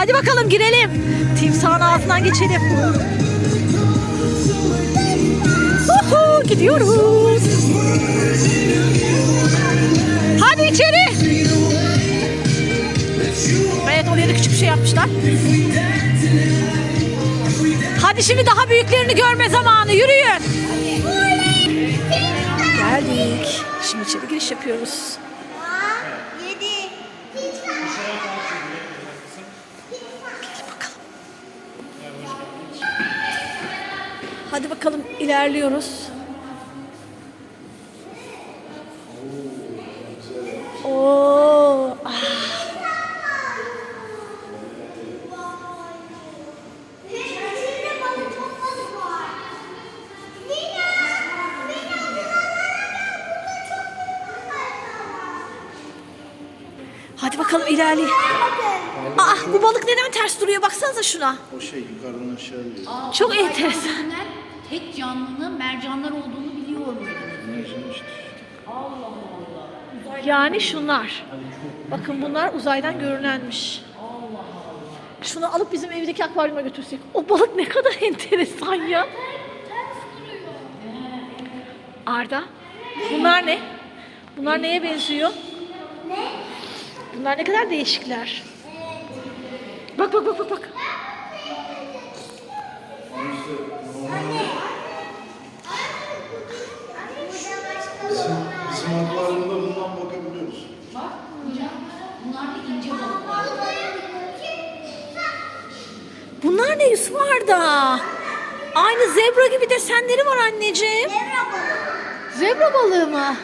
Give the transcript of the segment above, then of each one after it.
Hadi bakalım girelim. Timsahın ağzından geçelim. Uhu, gidiyoruz. Hadi içeri. Evet oraya da küçük bir şey yapmışlar. Hadi şimdi daha büyüklerini görme zamanı. Yürüyün. Geldik. Şimdi içeri giriş yapıyoruz. Yedi. Hadi bakalım ilerliyoruz. Oo. ah. Hadi bakalım. Bakın. Aa bu balık neden ters duruyor? Baksanıza şuna. O şey yukarıdan aşağı geliyor. Çok enteresan. Tek canlının mercanlar olduğunu biliyorum. Mercan işte. Yani şunlar. Bakın bunlar uzaydan görünenmiş. Şunu alıp bizim evdeki akvaryuma götürsek. O balık ne kadar enteresan ya. Arda. Bunlar ne? Bunlar neye benziyor? Bunlar ne kadar değişikler. Bak bak bak bak bak. Ne Yusuf Arda? Aynı zebra gibi desenleri var anneciğim. Devre balık. Zebra balığı mı?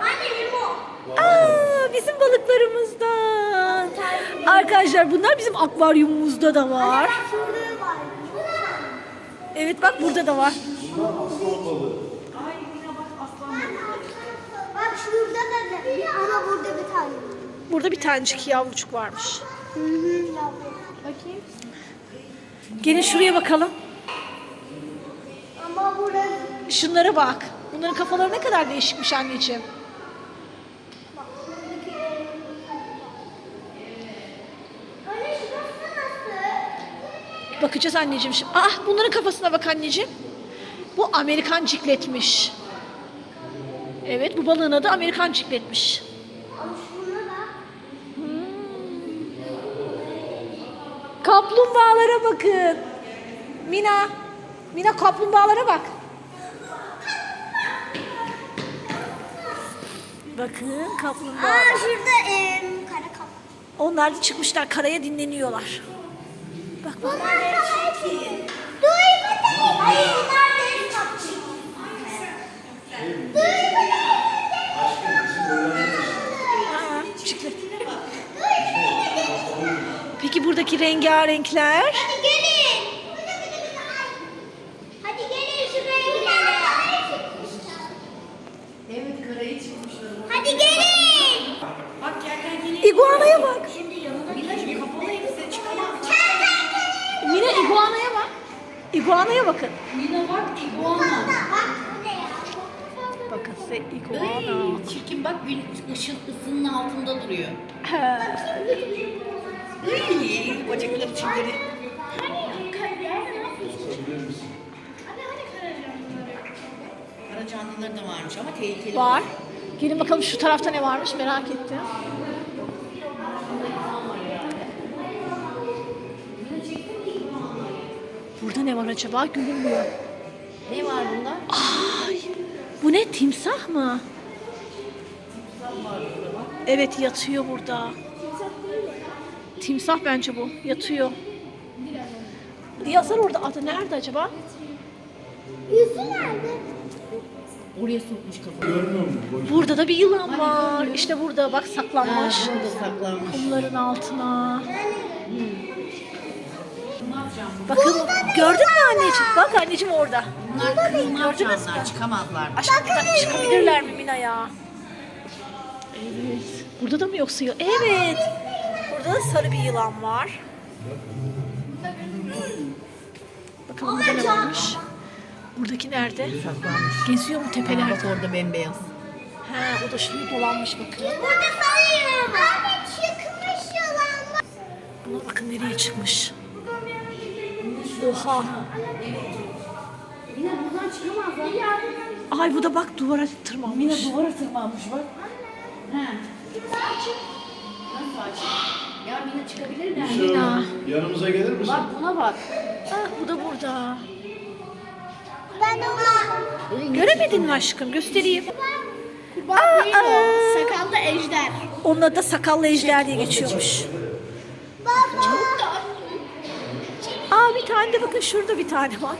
Anne limon. Aa, bizim balıklarımızdan. Arkadaşlar bunlar bizim akvaryumumuzda da var. Var. Evet bak burada da var. Bak şurada da bir ama burada bir tane. Burada bir tanecik yavrucuk varmış. Hı hı. Bakayım. Gelin şuraya bakalım. Ama burası Şunlara bak. Bunların kafaları ne kadar değişikmiş anneciğim. Bakacağız anneciğim şimdi. Ah bunların kafasına bak anneciğim. Bu Amerikan cikletmiş. Evet bu balığın adı Amerikan cikletmiş. Kaplumbağalara bakın. Mina. Mina kaplumbağalara bak. Bakın kaplumbağa. Aa şurada em, kara kap. Onlar da çıkmışlar karaya dinleniyorlar. Bak bak. Aa, çıktı. Peki buradaki rengarenkler? Hadi gelin. Hadi gelin şuraya gidelim. Evet karaya çıkmışlar. Hadi gelin. Bak kertenkele. İguanaya bak. Şimdi yanına Minacığım kapalı elbise çıkamaz. Mina iguanaya bak. İguanaya bakın. Mina bak iguana. Bak? Bakın size iguana. Ay, çirkin bak gün ışın ısının altında duruyor. He. Ay, bacakları çizleri. Kara canlıları da varmış ama tehlikeli. Var. Gelin bakalım şu tarafta ne varmış merak ettim. Burada ne var acaba? Görünmüyor. Ne var bunda? Ay, bu ne? Timsah mı? Evet yatıyor burada. Timsah bence bu. Yatıyor. Yazar orada adı nerede acaba? Yüzü nerede? Oraya sokmuş kafayı. Görmüyor musun? Boş. Burada da bir yılan var. İşte burada bak saklanmış. Burada saklanmış. Kumların altına. Bakın gördün mü anneciğim? Bak anneciğim orada. Bunlar kırılmaz Gördünüz mü? çıkamazlar. Buradan çıkabilirler mi Mina ya? Evet. Burada da mı yoksa? Evet. Burada da sarı bir yılan var. Bakalım burada ne varmış? Buradaki nerede? Saklanmış. Geziyor mu tepelerde? Bak orada bembeyaz. He, o da şuraya dolanmış bakın. Burada sarı Anne çıkmış yılan. Buna bakın nereye çıkmış. Oha. Yine buradan çıkamazlar. Ay bu da bak duvara tırmanmış. Yine duvara tırmanmış bak. He. Nasıl açık? Ya Mina çıkabilir mi? Mina. Yanımıza gelir misin? Bak buna bak. Ah bu da burada. Ben ona. Göremedin mi aşkım? Göstereyim. Neydi Aa. o? Sakallı ejder. Onun adı da sakallı ejder diye geçiyormuş. Baba. Aa bir tane de bakın şurada bir tane var.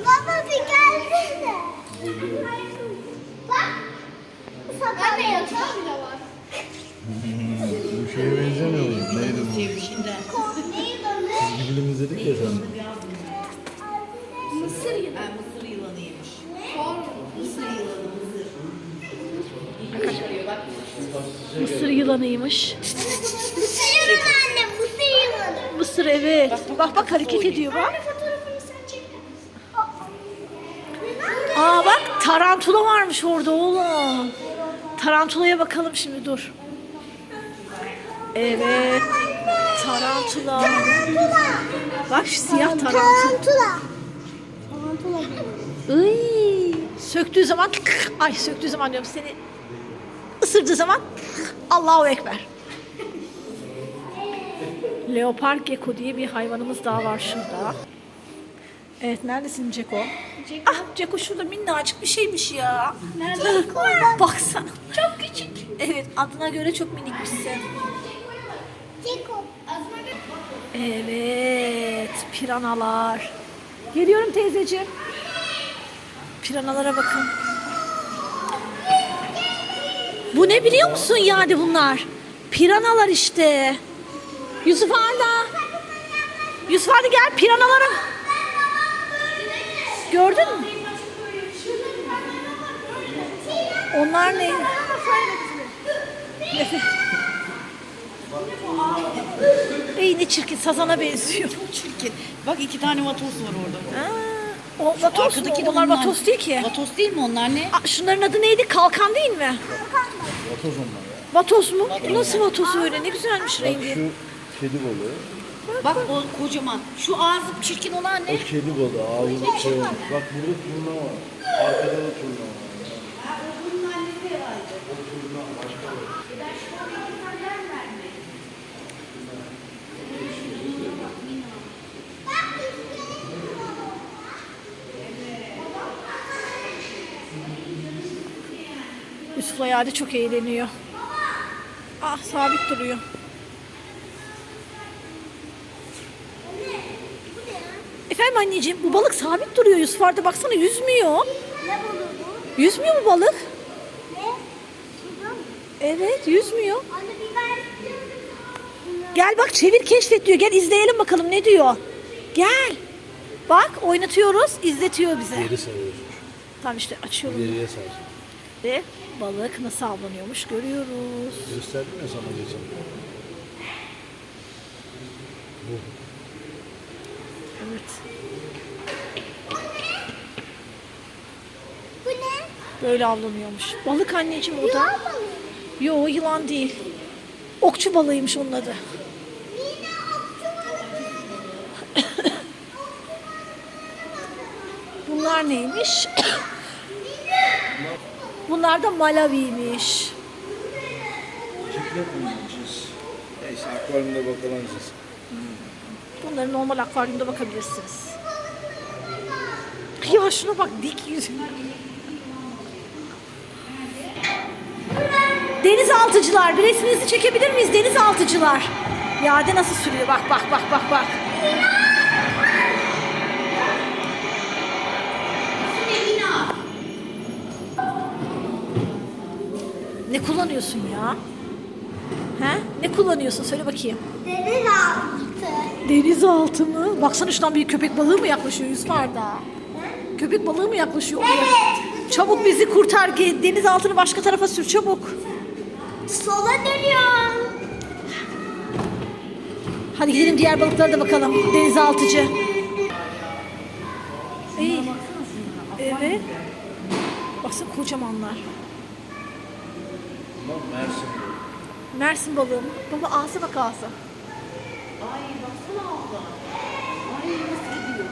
Baba bir gelsene. Bak. Sakallı bile var. Bu şeye benzemiyor mu? Neydi bu? O ne? Film izledik ya sen. Mısır yılanı. Ha, mısır yılanıymış. Mısır yılanı mısır. Bak. Mısır yılanıymış. Mısır yılanı anne. Mısır yılanı. Mısır evet. Bak bak hareket ediyor bak. Anne fotoğrafını sen çek. Aa bak tarantula varmış orada oğlum. Tarantulaya bakalım şimdi dur. Evet. Tarantula. Bak şu siyah tarantula. Tarantula. Tarantula Iy, söktüğü zaman ay söktüğü zaman diyorum seni ısırdığı zaman Allahu Ekber. Leopar gecko diye bir hayvanımız daha var şurada. Evet neredesin Ceko? Ah Ceko şurada minnacık bir şeymiş ya. Nerede? Baksana. Çok küçük. Evet adına göre çok minikmişsin. Evet, piranalar. Geliyorum teyzeciğim. Piranalara bakın. Bu ne biliyor musun yani bunlar? Piranalar işte. Yusuf Arda. Yusuf Arda gel piranalara. Gördün mü? Onlar ne? Ey ne çirkin sazana benziyor. Çirkin. Bak iki tane vatos var orada. Aa, o vatos mu? Arkadaki de Onlar vatos değil ki. Vatos değil mi onlar ne? Aa, şunların adı neydi? Kalkan değil mi? Vatoz onlar ya. Vatos mu? Bu nasıl vatos öyle? Ne güzelmiş Bak rengi. şu kedi balığı. Bak o kocaman. Şu ağzı çirkin olan ne? O kedi balığı. Ağzı şey olmuş. Bak burada turna var. Arkada da turna var. Yusuf Hayali çok eğleniyor. Ah sabit duruyor. Efendim anneciğim bu balık sabit duruyor Yusuf Arda baksana yüzmüyor. Ne balığı bu? Yüzmüyor mu balık? Ne? Evet yüzmüyor. Anne biber. Gel bak çevir keşfet diyor. Gel izleyelim bakalım ne diyor. Gel. Bak oynatıyoruz izletiyor bize. Geri sarıyorsun. Tamam işte açıyorum. Geriye sar. Ve balık nasıl avlanıyormuş görüyoruz. Gösterdim ya sana geçen. Evet. Bu ne? Böyle avlanıyormuş. Balık anneciğim o da. Yılan balığı. Yo yılan değil. Okçu balığıymış onun adı. Yine okçu balığı. Bunlar neymiş? Bunlar da malaviymiş. Ciklet mi? Neyse akvaryumda bakalanacağız. Bunları normal akvaryumda bakabilirsiniz. Ya şuna bak dik yüzü. Denizaltıcılar bir resminizi çekebilir miyiz denizaltıcılar? Yerde nasıl sürüyor bak bak bak bak bak. Ne kullanıyorsun ya? He? Ne kullanıyorsun söyle bakayım. Deniz altı. Denizaltı mı? Baksana şuradan bir köpek balığı mı yaklaşıyor Yusuf Arda? Köpek balığı mı yaklaşıyor oraya? Evet. Çabuk bizi kurtar. Denizaltını başka tarafa sür çabuk. Sola dönüyor. Hadi gidelim diğer balıklara da bakalım. Denizaltıcı. İyi. Evet. Baksana kocamanlar. Bak Mersin bu. Mersin balığı mı? Baba ağza bak ağza. Ay baksana abla. Ay nasıl gidiyor?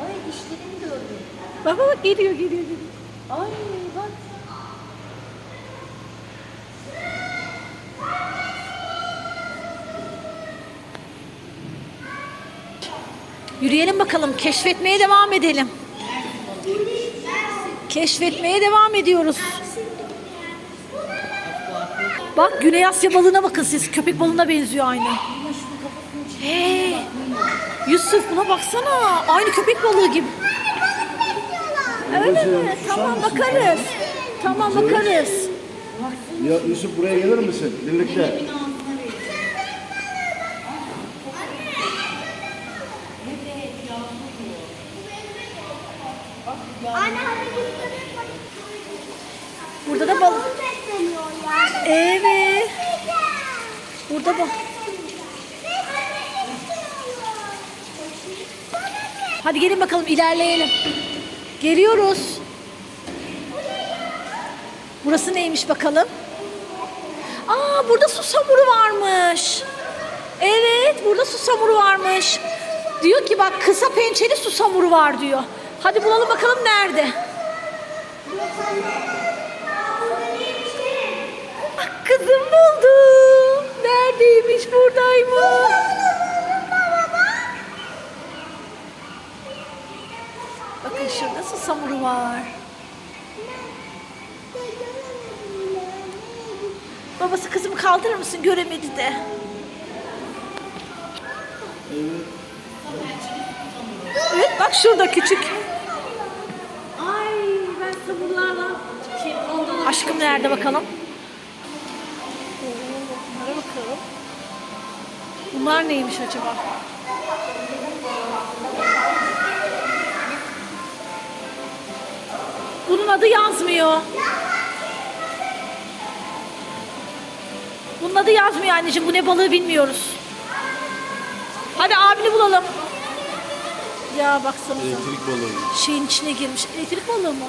Ay dişlerini gördüm. Bak bak, geliyor geliyor geliyor. Ay bak. Yürüyelim bakalım. Keşfetmeye devam edelim. Keşfetmeye devam ediyoruz. Bak Güney Asya balığına bakın siz. Köpek balığına benziyor aynı. Hey, Yusuf buna baksana. Aynı köpek balığı gibi. Öyle mi? Tamam bakarız. Tamam bakarız. Ya Yusuf buraya gelir misin? Birlikte. Anne hadi biz Burada da balık. Balık besleniyor ya. Evet. Bak. Hadi gelin bakalım ilerleyelim. Geliyoruz. Burası neymiş bakalım? Aa burada susamuru varmış. Evet burada susamuru varmış. Diyor ki bak kısa pençeli susamuru var diyor. Hadi bulalım bakalım nerede? Bak kızım buldum. Neredeymiş buradaymış. Bakın şurada susamuru var. Babası kızımı kaldırır mısın? Göremedi de. Evet bak şurada küçük. Ay ben sabırlarla şey. Aşkım nerede bakalım? Bunlar neymiş acaba? Bunun adı yazmıyor. Bunun adı yazmıyor anneciğim. Bu ne balığı bilmiyoruz. Hadi abini bulalım. Ya baksanıza. Elektrik balığı. Şeyin içine girmiş. Elektrik balığı mı?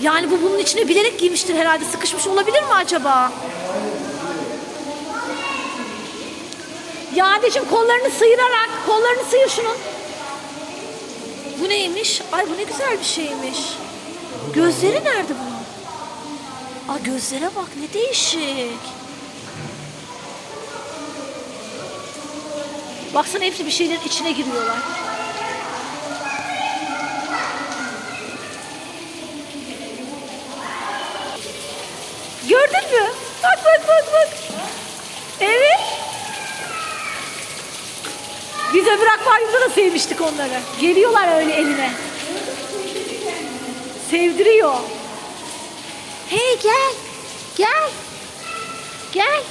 Yani bu bunun içine bilerek girmiştir herhalde. Sıkışmış olabilir mi acaba? Ya anneciğim kollarını sıyırarak, kollarını sıyır şunun. Bu neymiş? Ay bu ne güzel bir şeymiş. Gözleri nerede bunun? Aa gözlere bak ne değişik. Baksana hepsi bir şeylerin içine giriyorlar. Gördün mü? Bak bak bak bak. Evet. Biz öbür akvaryumda da sevmiştik onları. Geliyorlar öyle eline. Sevdiriyor. Hey gel. Gel. Gel.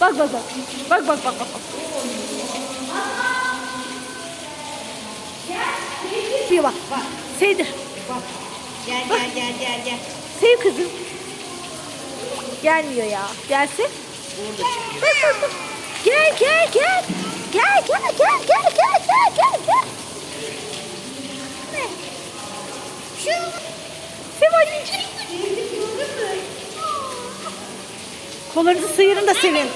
Bak bak bak. Bak bak bak bak. bak. Bir bak. Bak Sevdir. bak. Gel gel gel gel gel. Sev kızım. Gelmiyor ya. Gelsin. Gel gel gel. Gel gel gel gel gel gel gel gel. Şu Sev anneciğim. Kollarınızı sıyırın da sevin.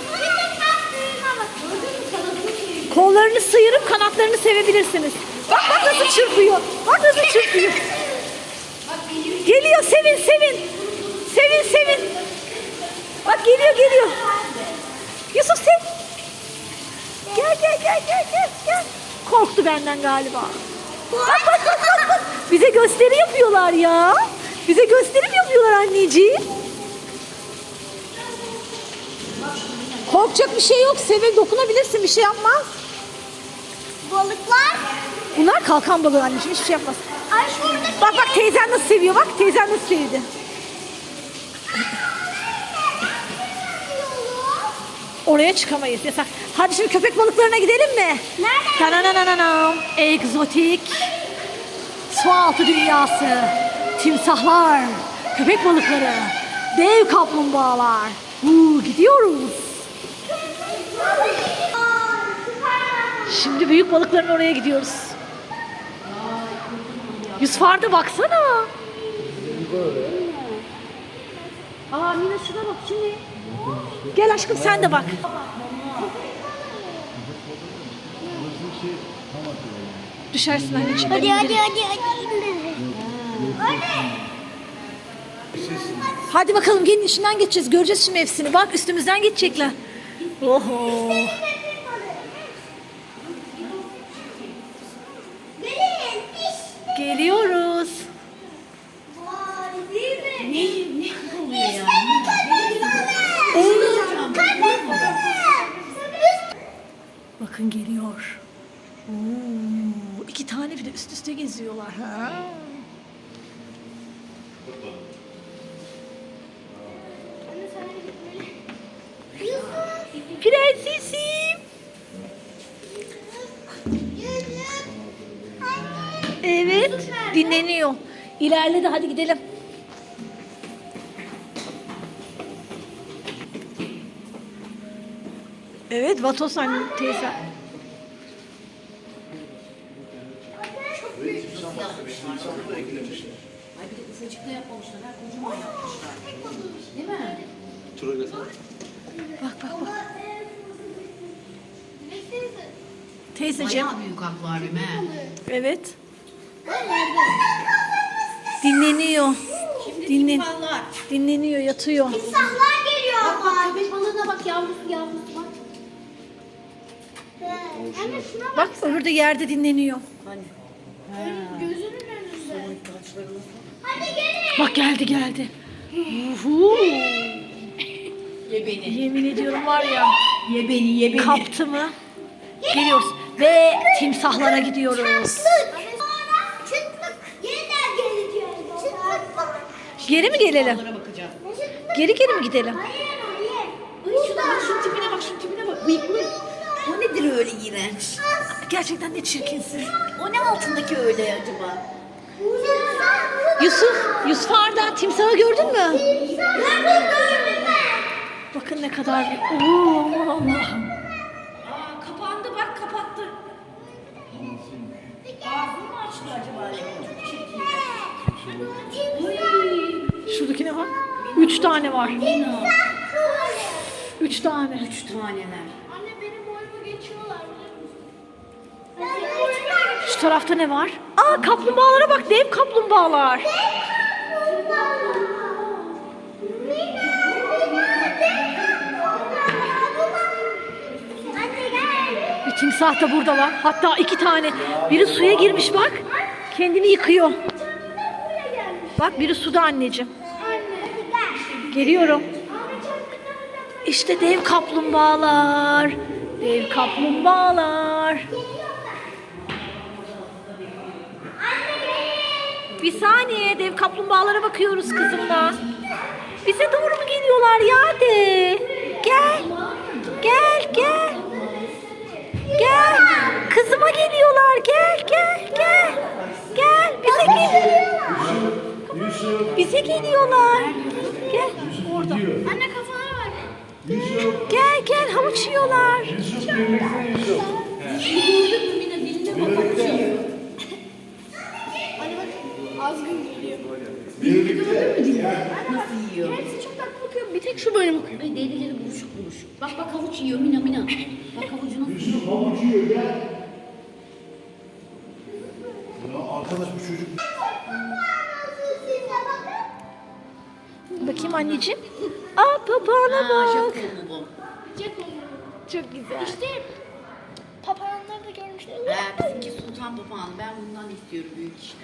Kollarını sıyırıp kanatlarını sevebilirsiniz. Bak bak nasıl çırpıyor. Bak nasıl çırpıyor. Geliyor sevin sevin. Sevin sevin. Bak geliyor geliyor. Yusuf sev. Gel gel gel gel gel gel. Korktu benden galiba. Bak bak bak bak. bak. Bize gösteri yapıyorlar ya. Bize gösterim yapıyorlar anneciğim. Korkacak bir şey yok. Sevil dokunabilirsin bir şey yapmaz. balıklar. Bunlar kalkan balığı anneciğim hiçbir şey yapmaz. Ay şurada Bak bak teyzen nasıl seviyor bak teyzen nasıl sevdi. Oraya çıkamayız yasak. Hadi şimdi köpek balıklarına gidelim mi? Nerede? Egzotik. Su altı dünyası. Timsahlar. Köpek balıkları. Dev kaplumbağalar. Huu, gidiyoruz. Şimdi büyük balıkların oraya gidiyoruz. Yusuf Arda baksana. Aa Mina şuna bak şimdi. Gel aşkım sen de bak. Düşersin anneciğim. Hadi hadi hadi hadi. Hadi bakalım gelin içinden geçeceğiz. Göreceğiz şimdi hepsini. Bak üstümüzden geçecekler. Oho. Gelin işte. Geliyoruz. Vay değil mi? Ne, ne oluyor ya? Köpek balığı. Bakın geliyor. Oo, iki tane bir de üst üste geziyorlar. Ha. Prensesim. Evet, dinleniyor. İlerledi, hadi gidelim. Evet, Vatos anne teyze. Ay bir de ufacık da yapmamışlar. ha, Kocaman yapmışlar. Değil mi? Bak bak bak. Teyzeciğim. Bayağı büyük akvaryum he. Evet. Dinleniyor. Şimdi Dinlen. timsahlar. Dinleniyor, yatıyor. Timsahlar geliyor Bak ama. bak köpek balığına bak yavrusu yavrusu bak. Anne şuna bak. Bak öbürü de yerde dinleniyor. Hani. Gözünün önünde. Hadi gelin. Bak geldi geldi. Uhu. Ye beni. Yemin ediyorum var ya Ye beni ye beni. kaptı mı? Geliyoruz ve timsahlara gidiyoruz. Geri mi gelelim? Onlara bakacağım. Çıtlık. Geri geri mi gidelim? Hayır hayır. Ay şuna bak şu tipine bak şu tipine bak. Bıyıklı. O nedir öyle iğrenç? Gerçekten ne çirkinsin. O ne altındaki öyle acaba? Yusuf, Yusuf Arda timsahı gördün mü? Bakın ne kadar bir... Oo, aman Allah'ım. Aa kapandı bak kapattı. Ağzını mı açtı acaba? Çok çirkin. Şuradakine bak. Üç tane var. Üç tane. Üç taneler. Anne benim boyumu geçiyorlar Şu tarafta ne var? Aa kaplumbağalara bak dev kaplumbağalar. Bir timsah da burada var. Hatta iki tane. Biri suya girmiş bak. Kendini yıkıyor. Bak biri suda anneciğim. Geliyorum. İşte dev kaplumbağalar. Dev kaplumbağalar. Bir saniye dev kaplumbağalara bakıyoruz kızımla. Bize doğru mu geliyorlar ya de? Gel. Gel gel. Gel. Kızıma geliyorlar. Gel gel gel. Gel bize gel. Bize geliyorlar. Gel. Orada. Anne kafana bak. Yusuf. Gel gel havuç yiyorlar. Yusuf birlikte Yusuf. Gördün mü Mine diline bak havuç yiyor. Hadi bak. Azgın geliyor. Birlikte. Nasıl yiyor? Hepsi çok tatlı bakıyor. Bir tek şu böyle bakıyor. Ay derileri buruşuk buruşuk. Bak bak havuç yiyor Mina Mina. Bak havucu nasıl yiyor. Yusuf havuç yiyor gel. Ya arkadaş bu çocuk Bakayım anneciğim. Aa papağana bak. Japon mu bu? Çok güzel. İşte papağanları da görmüşler. Ee, bizimki sultan papağanı. Ben bundan istiyorum büyük işte.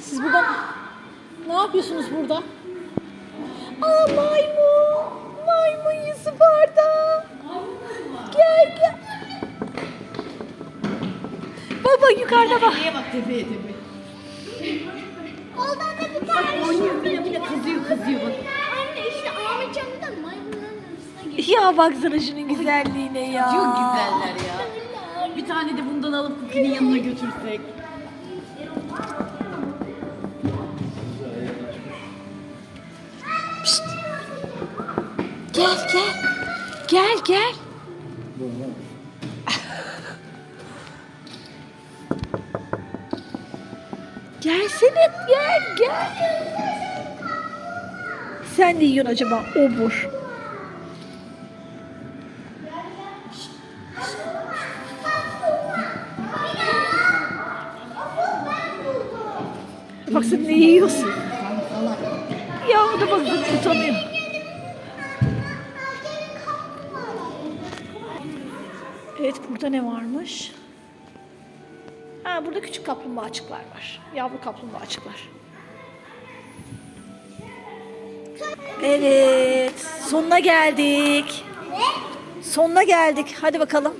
Siz burada ne yapıyorsunuz burada? Aa maymun. Maymun Yusuf Arda. Baba yukarıda bak. Tepeye bak tepeye tepeye. Oradan da bir tane. Oynuyor Mina Mina kızıyor kızıyor bak. Anne işte Ahmet Can'ı da maymunların arasına geliyor. Ya baksana şunun güzelliğine ya. Çok güzeller ya. Bir tane de bundan alıp Cookie'nin yanına götürsek. Gel gel. Gel gel. Gelsene gel gel. Sen ne yiyorsun acaba? Obur. Bak sen ne yiyorsun? Ya o da bak tutamıyor. Evet burada ne varmış? Burada küçük kaplumbağacıklar var. Yavru kaplumbağacıklar. Evet, sonuna geldik. Sonuna geldik. Hadi bakalım.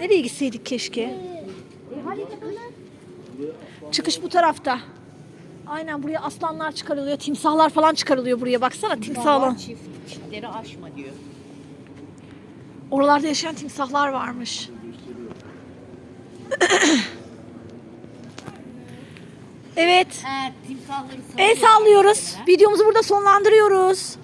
Nereye gitseydik keşke? Çıkış bu tarafta. Aynen buraya aslanlar çıkarılıyor, timsahlar falan çıkarılıyor buraya. Baksana timsahlar. Çift, çiftleri aşma diyor. Oralarda yaşayan timsahlar varmış. evet. He timsahları El sallıyoruz. Videomuzu burada sonlandırıyoruz.